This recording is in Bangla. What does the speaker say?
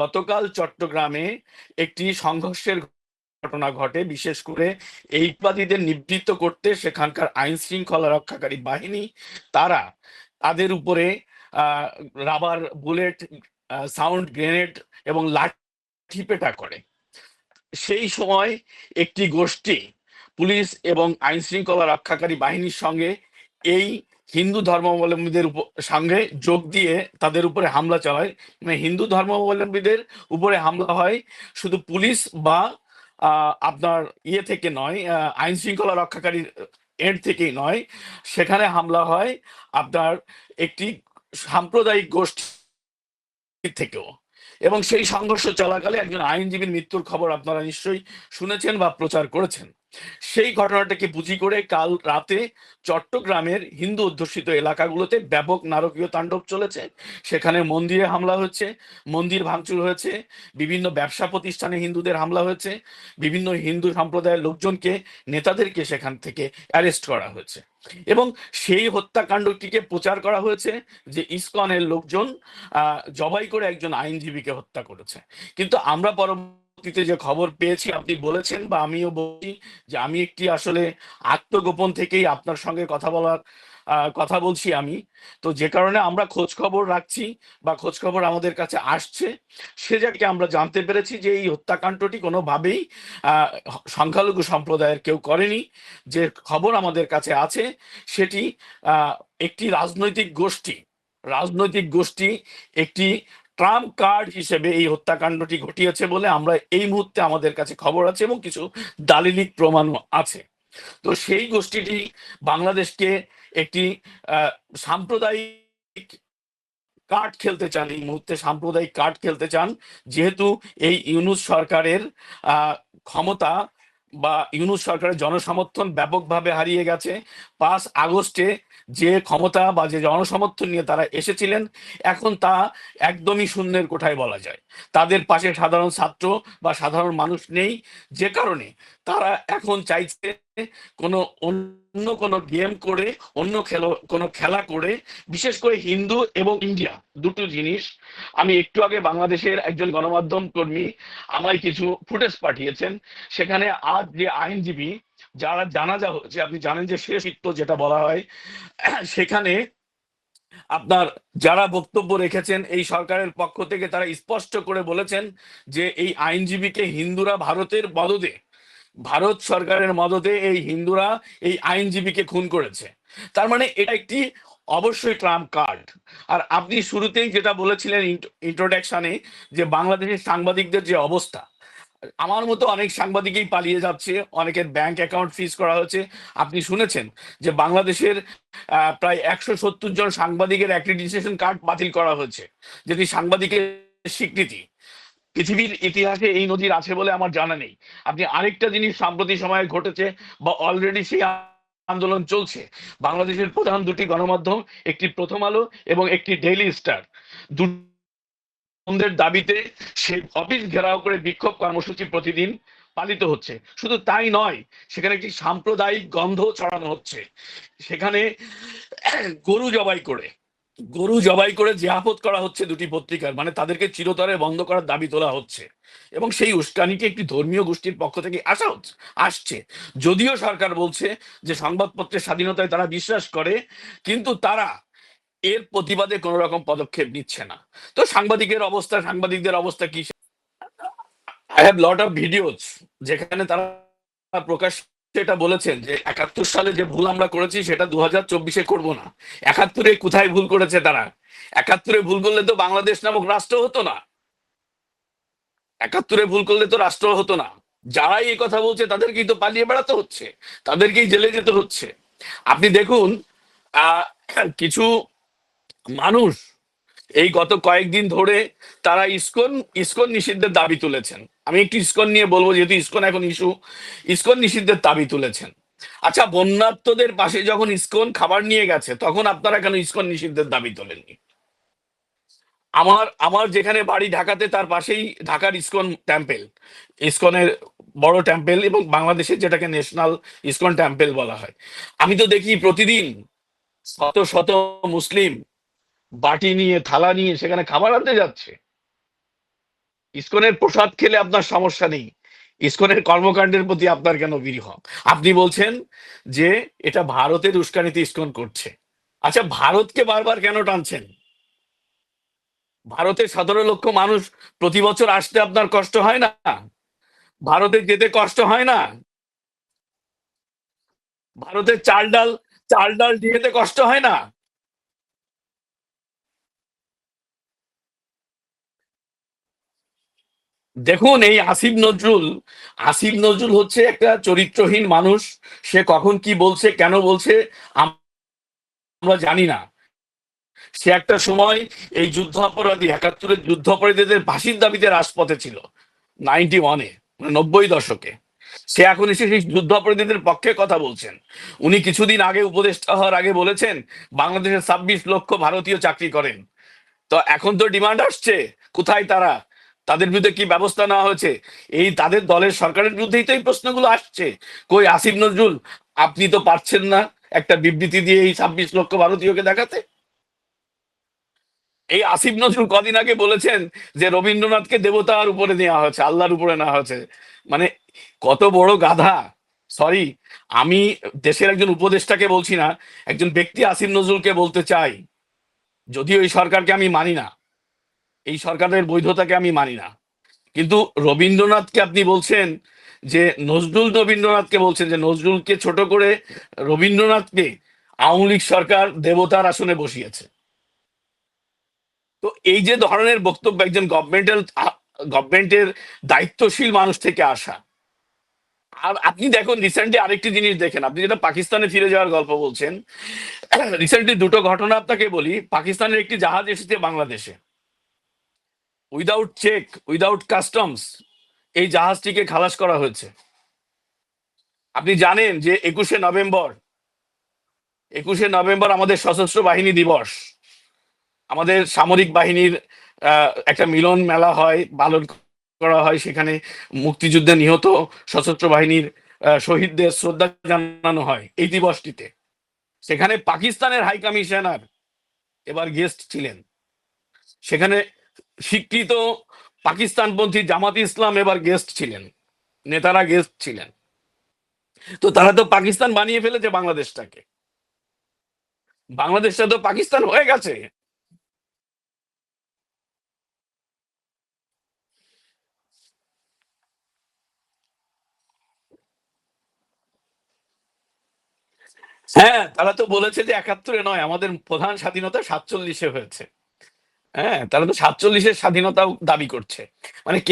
গতকাল চট্টগ্রামে একটি সংঘর্ষের ঘটনা ঘটে। বিশেষ করে এইবাদীদের নিবৃত্ত করতে সেখানকার আইন শৃঙ্খলা রক্ষাকারী বাহিনী, তারা তাদের উপরে রাবার বুলেট সাউন্ড গ্রেনেড এবং লাঠি পেটা করে। সেই সময় একটি গোষ্ঠী পুলিশ এবং আইন শৃঙ্খলা রক্ষাকারী বাহিনীর সঙ্গে এই হিন্দু ধর্মাবলম্বীদের সঙ্গে যোগ দিয়ে তাদের উপরে হামলা চালায়। মানে হিন্দু ধর্মাবলম্বীদের উপরে হামলা হয় শুধু পুলিশ বা আপনার ইয়ে থেকে নয় আইন শৃঙ্খলা রক্ষাকারী এর থেকেই নয়। সেখানে হামলা হয় আপনার একটি সাম্প্রদায়িক গোষ্ঠী থেকেও। এবং সেই সংঘর্ষ চলাকালে একজন আইনজীবীর মৃত্যুর খবর আপনারা নিশ্চয়ই শুনেছেন বা প্রচার করেছেন। সেই ঘটনাটাকে পুঁজি করে কাল রাতে চট্টগ্রামের হিন্দু অধ্যুষিত এলাকাগুলোতে ব্যাপক নারকীয় তাণ্ডব চলেছে। সেখানে মন্দিরে হামলা হচ্ছে মন্দির ভাঙচুর হয়েছে, বিভিন্ন ব্যবসা প্রতিষ্ঠানে হিন্দুদের হামলা হয়েছে, বিভিন্ন হিন্দু সম্প্রদায়ের লোকজনকে, নেতাদেরকে সেখান থেকে অ্যারেস্ট করা হয়েছে। এবং সেই হত্যাকাণ্ডটিকে প্রচার করা হয়েছে যে ইসকনের লোকজন জবাই করে একজন আইনজীবীকে হত্যা করেছে। কিন্তু আমরা পরবর্তীতে যে খবর পেয়েছি, আপনি বলেছেন বা আমিও বলছি যে আমি একটি আসলে আত্মগোপন থেকেই আপনার সঙ্গে কথা বলার কথা বলছি আমি। তো যে কারণে আমরা খোঁজ খবর রাখছি বা খোঁজ খবর আমাদের কাছে আসছে, সে জায়গায় আমরা জানতে পেরেছি যে এই হত্যাকাণ্ডটি কোনোভাবেই সংখ্যালঘু সম্প্রদায়ের কেউ করেনি। যে খবর আমাদের কাছে আছে সেটি একটি রাজনৈতিক গোষ্ঠী। রাজনৈতিক গোষ্ঠী একটি ট্রাম্প কার্ড হিসেবে এই হত্যাকাণ্ডটি ঘটিয়েছে বলে আমরা এই মুহূর্তে আমাদের কাছে খবর আছে এবং কিছু দালিলিক প্রমাণও আছে। তো সেই গোষ্ঠীটি বাংলাদেশকে একটি সাম্প্রদায়িক কার্ড খেলতে চান, এই মুহূর্তে সাম্প্রদায়িক কার্ড খেলতে চান। যেহেতু এই ইউনুস সরকারের ক্ষমতা বা ইউনুস সরকারের জনসমর্থন ব্যাপকভাবে হারিয়ে গেছে। পাঁচ আগস্টে যে ক্ষমতা বা যে জনসমর্থন নিয়ে তারা এসেছিলেন, এখন তা একদমই শূন্যের কোঠায় বলা যায়। তাদের পাশে সাধারণ ছাত্র বা সাধারণ মানুষ নেই, যে কারণে তারা এখন চাইছে কোনো অন্য কোনো গেম করে, অন্য খেলো, কোনো খেলা করে, বিশেষ করে হিন্দু এবং ইন্ডিয়া, দুটো জিনিস। আমি একটু আগে বাংলাদেশের একজন গণমাধ্যম কর্মী আমায় কিছু ফুটেজ পাঠিয়েছেন। সেখানে আজ যে আইনজীবী, যারা জানাজা হচ্ছে, আপনি জানেন যে শেষিত্ব যেটা বলা হয়, সেখানে আপনার যারা বক্তব্য রেখেছেন, এই সরকারের পক্ষ থেকে তারা স্পষ্ট করে বলেছেন যে এই আইনজীবীকে হিন্দুরা ভারতের মদদে ভারত সরকারের মদতে এই হিন্দুরা এই আইনজীবীকে খুন করেছে। তার মানে এটা একটি অবশ্যই ট্রাম্প কার্ড। আর আপনি শুরুতেই যেটা বলেছিলেন ইন্ট্রোডাকশনে যে বাংলাদেশের সাংবাদিকদের যে অবস্থা, আমার মতো অনেক সাংবাদিকই পালিয়ে যাচ্ছে, অনেকের ব্যাংক অ্যাকাউন্ট ফ্রিজ করা হয়েছে। আপনি শুনেছেন যে বাংলাদেশের প্রায় একশো সত্তর জন সাংবাদিকের অ্যাক্রিডিটেশন কার্ড বাতিল করা হয়েছে, যেটি সাংবাদিকের স্বীকৃতি। পৃথিবীর ইতিহাসে এই নদীর আছে বলে আমার জানা নেই। আপনি আরেকটা জিনিস সাম্প্রতিক সময়ে ঘটেছে বা অলরেডি সেই আন্দোলন চলছে। বাংলাদেশের প্রধান দুটি গণমাধ্যম, একটি প্রথম আলো এবং একটি ডেইলি স্টার দুদের দাবিতে সেই অফিস ঘেরাও করে বিক্ষোভ কর্মসূচি প্রতিদিন পালিত হচ্ছে। শুধু তাই নয়, সেখানে একটি সাম্প্রদায়িক গন্ধ ছড়ানো হচ্ছে। সেখানে গরু জবাই করে গরু জবাই করে জিয়াফত করা হচ্ছে দুটি পত্রিকার মানে তাদেরকে চিরতরে বন্ধ করার দাবি তোলা হচ্ছে। এবং সেই উস্কানিকে একটি ধর্মীয় গোষ্ঠীর পক্ষ থেকে আসা হচ্ছে, আসছে। যদিও সরকার বলছে যে সংবাদপত্রের স্বাধীনতায় তারা বিশ্বাস করে, কিন্তু তারা এর প্রতিবাদে কোনো রকম পদক্ষেপ নিচ্ছে না। তো সাংবাদিকের অবস্থা, সাংবাদিকদের অবস্থা কি I have lot of videos যেখানে তারা প্রকাশ এটা বলেছেন যে একাত্তর সালে যে ভুল আমরা করেছি, সেটা দু হাজার চব্বিশে করব না। একাত্তরে কোথায় ভুল করেছে? তারা একাত্তরে ভুল করলে তো বাংলাদেশ নামক রাষ্ট্র হতো না। একাত্তরে ভুল করলে তো রাষ্ট্র হতো না। যারাই এই কথা বলছে, তাদেরকেই তো পালিয়ে বেড়াতে হচ্ছে। তাদেরকেই জেলে যেতে হচ্ছে। আপনি দেখুন, আহ, কিছু মানুষ এই গত কয়েকদিন ধরে তারা ইসকন ইসকন নিষিদ্ধের দাবি তুলেছেন। আমি একটু ইসকন নিয়ে বলব, যেহেতু ইসকন এখন ইস্যু ইসকন নিষিদ্ধের দাবি তুলেছেন। আচ্ছা বন্যাত্মদের পাশে যখন ইসকন খাবার নিয়ে গেছে, তখন আপনারা কেন ইসকন নিষিদ্ধের দাবি তোলেননি? আমার আমার যেখানে বাড়ি ঢাকাতে, তার পাশেই ঢাকার ইসকন টেম্পেল ইসকনের বড় টেম্পেল এবং বাংলাদেশের যেটাকে ন্যাশনাল ইসকন টেম্পেল বলা হয়। আমি তো দেখি প্রতিদিন শত শত মুসলিম বাটি নিয়ে, থালা নিয়ে সেখানে খাবার আনতে যাচ্ছে। ইস্কনের প্রসাদ খেলে আপনার সমস্যা নেই। ইস্কনের কর্মকাণ্ডের প্রতি আপনার কেন বিরহ? আপনি বলছেন যে এটা ভারতের উস্কানিতে ইসকন করছে। আচ্ছা ভারতকে বারবার কেন টানছেন? ভারতের সতেরো লক্ষ মানুষ প্রতি বছর আসতে আপনার কষ্ট হয় না? ভারতে যেতে কষ্ট হয় না? ভারতের চাল ডাল চাল ডাল দিয়েতে কষ্ট হয় না? দেখুন, এই আসিফ নজরুল আসিফ নজরুল হচ্ছে একটা চরিত্রহীন মানুষ। সে কখন কি বলছে, কেন বলছে, আমরা জানি না। সে একটা সময় এই যুদ্ধ অপরাধী একাত্তরের যুদ্ধ অপরাধীদের ফাঁসির দাবিতে রাজপথে ছিল নাইনটি ওয়ানে নব্বই দশকে। সে এখন এসে সেই যুদ্ধ অপরাধীদের পক্ষে কথা বলছেন। উনি কিছুদিন আগে উপদেষ্টা হওয়ার আগে বলেছেন, বাংলাদেশের ছাব্বিশ লক্ষ ভারতীয় চাকরি করেন। তো এখন তো ডিমান্ড আসছে, কোথায় তারা? তাদের বিরুদ্ধে কি ব্যবস্থা নেওয়া হয়েছে? এই তাদের দলের সরকারের বিরুদ্ধেই তো এই প্রশ্নগুলো আসছে। কই আসিফ নজরুল, আপনি তো পারছেন না একটা বিবৃতি দিয়ে এই ছাব্বিশ লক্ষ ভারতীয়কে দেখাতে। এই আসিফ নজরুল কদিন আগে বলেছেন যে রবীন্দ্রনাথকে দেবতার উপরে নেওয়া হয়েছে, আল্লাহর উপরে নেওয়া হয়েছে। মানে কত বড় গাধা। সরি, আমি দেশের একজন উপদেষ্টাকে বলছি না, একজন ব্যক্তি আসিফ নজরুলকে বলতে চাই। যদিও এই সরকারকে আমি মানি না। এই সরকারের বৈধতাকে আমি মানি না। কিন্তু রবীন্দ্রনাথকে আপনি বলছেন যে, নজরুল রবীন্দ্রনাথকে বলছেন যে, নজরুলকে ছোট করে রবীন্দ্রনাথকে আওয়ামী লীগ সরকার দেবতার আসনে বসিয়েছে। তো এই যে ধরনের বক্তব্য একজন গভর্নমেন্টের গভর্নমেন্টের দায়িত্বশীল মানুষ থেকে আসা। আর আপনি দেখুন রিসেন্টলি আরেকটি জিনিস দেখেন। আপনি যেটা পাকিস্তানে ফিরে যাওয়ার গল্প বলছেন রিসেন্টলি দুটো ঘটনা আপনাকে বলি। পাকিস্তানের একটি জাহাজ এসেছে বাংলাদেশে। উইদাউট চেক উইদাউট কাস্টমস এই জাহাজটিকে খালাস করা হয়েছে। আপনি জানেন যে একুশে নভেম্বর একুশে নভেম্বর আমাদের সশস্ত্র বাহিনী দিবস। আমাদের সামরিক বাহিনীর একটা মিলন মেলা হয়, পালন করা হয়, সেখানে মুক্তিযুদ্ধে নিহত সশস্ত্র বাহিনীর শহীদদের শ্রদ্ধা জানানো হয় এই দিবসটিতে। সেখানে পাকিস্তানের হাই কমিশনার এবার গেস্ট ছিলেন। সেখানে স্বীকৃত পাকিস্তানপন্থী জামাত ইসলাম এবার গেস্ট ছিলেন। নেতারা গেস্ট ছিলেন। তো তারা তো পাকিস্তান বানিয়ে ফেলেছে বাংলাদেশটাকে। বাংলাদেশটা তো পাকিস্তান হয়ে গেছে। হ্যাঁ তারা তো বলেছে যে একাত্তরে নয়, আমাদের প্রধান স্বাধীনতা সাতচল্লিশে হয়েছে। হ্যাঁ তারা তো সাতচল্লিশের স্বাধীনতাও দাবি করছে। মানে কে